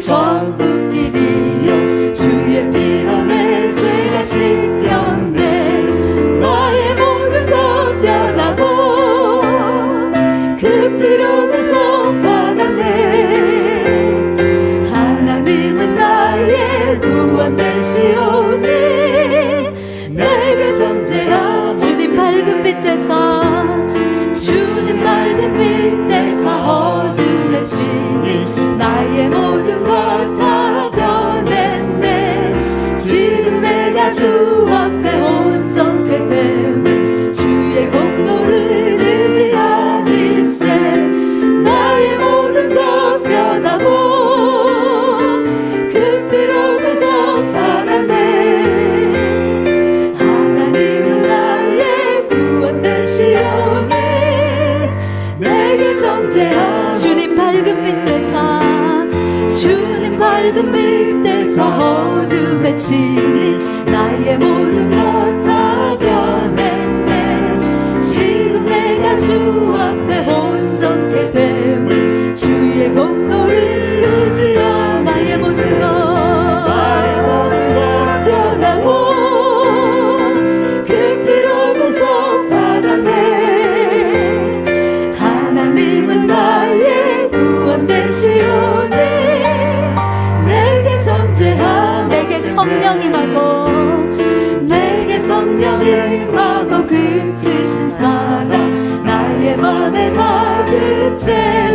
천국길이 빛에서 주는 밝은 빛에서 어둠에 지는 나의 모든 것다 변했네. 지금 내가 주 앞에 온전케 됨을 주의 공 Amen, Margit,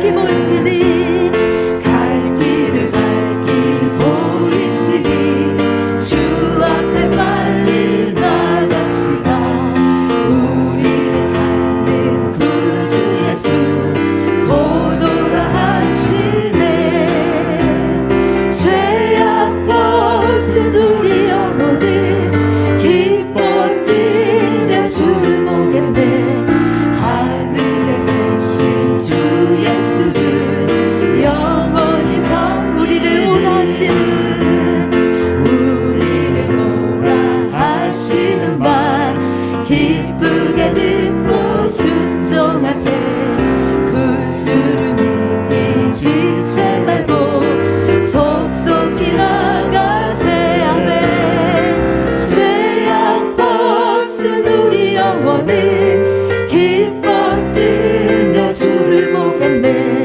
기분 쓰니 Yes, to remember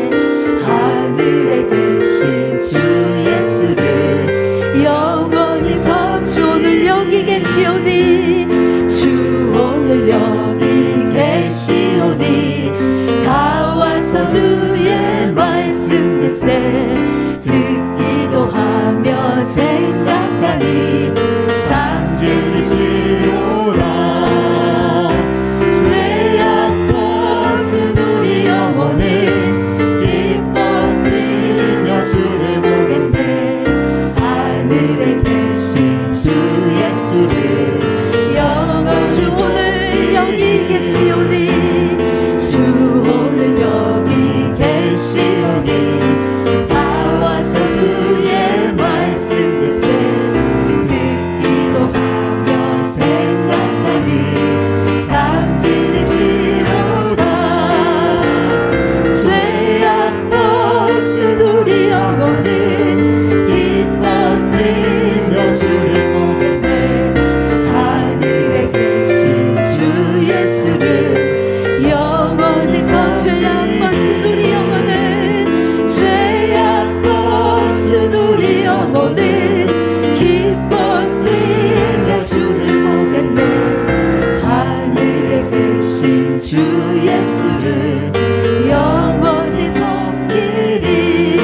예수를 영원히 섬기리.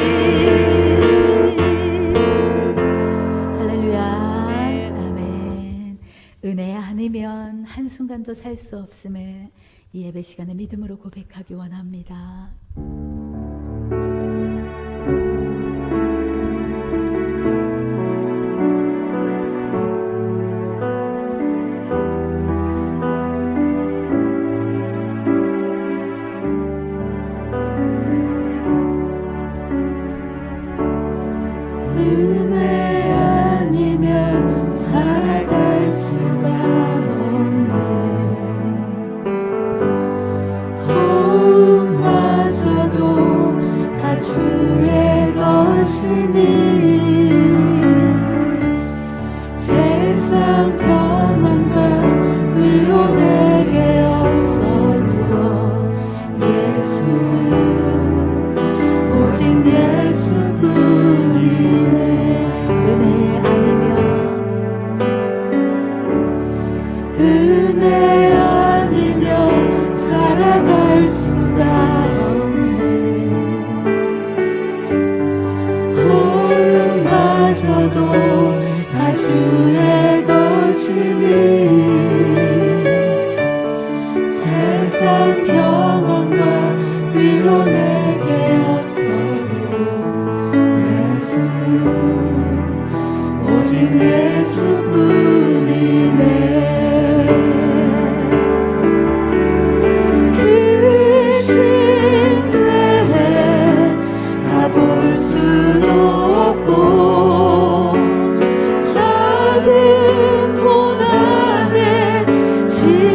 할렐루야. 아멘. 은혜 아니면 한순간도 살 수 없음을 이 예배 시간에 믿음으로 고백하기 원합니다.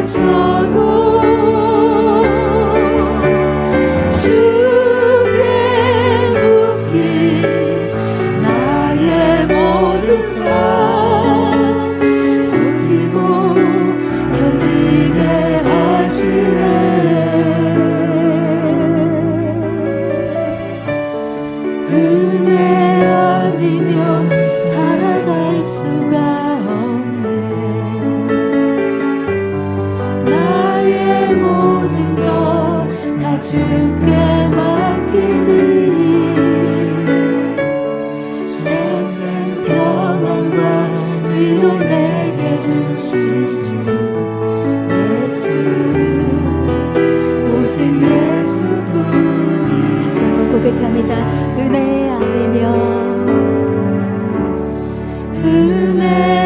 it's 모든 걸 다 줄게 맡기니. 생생 평안과 위로 내게 주시주 예수 오직 예수뿐 다시 고백합니다. 은혜 안에며 은혜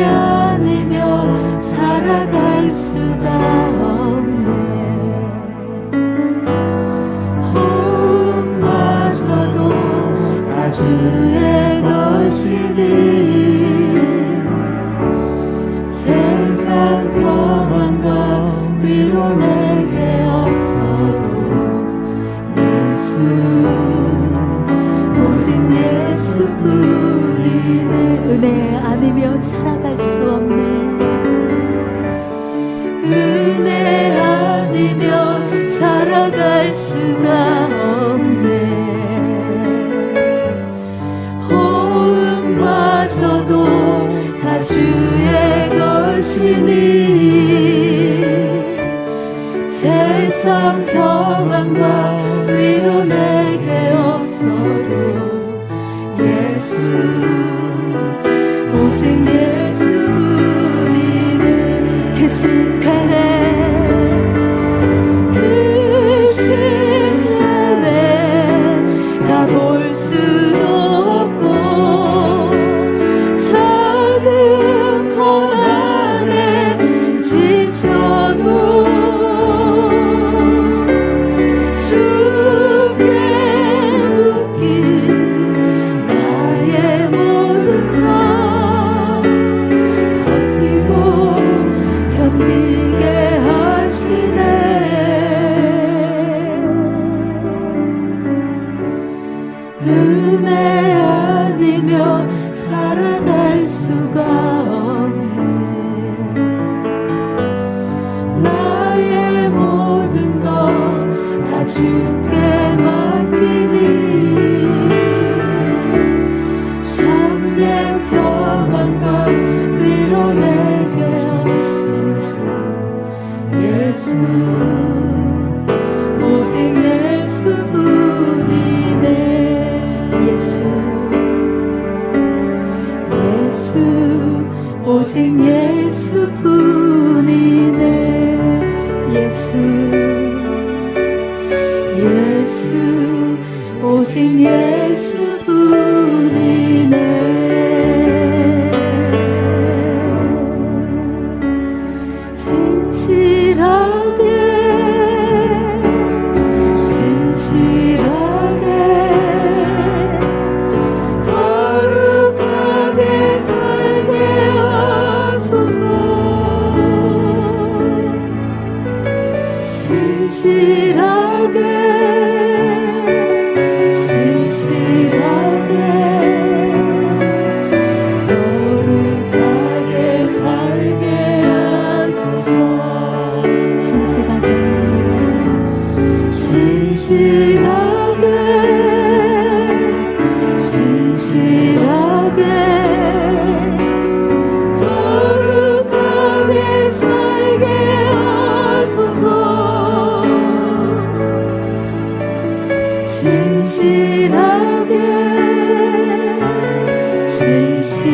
주님 세상 평안과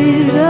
Mira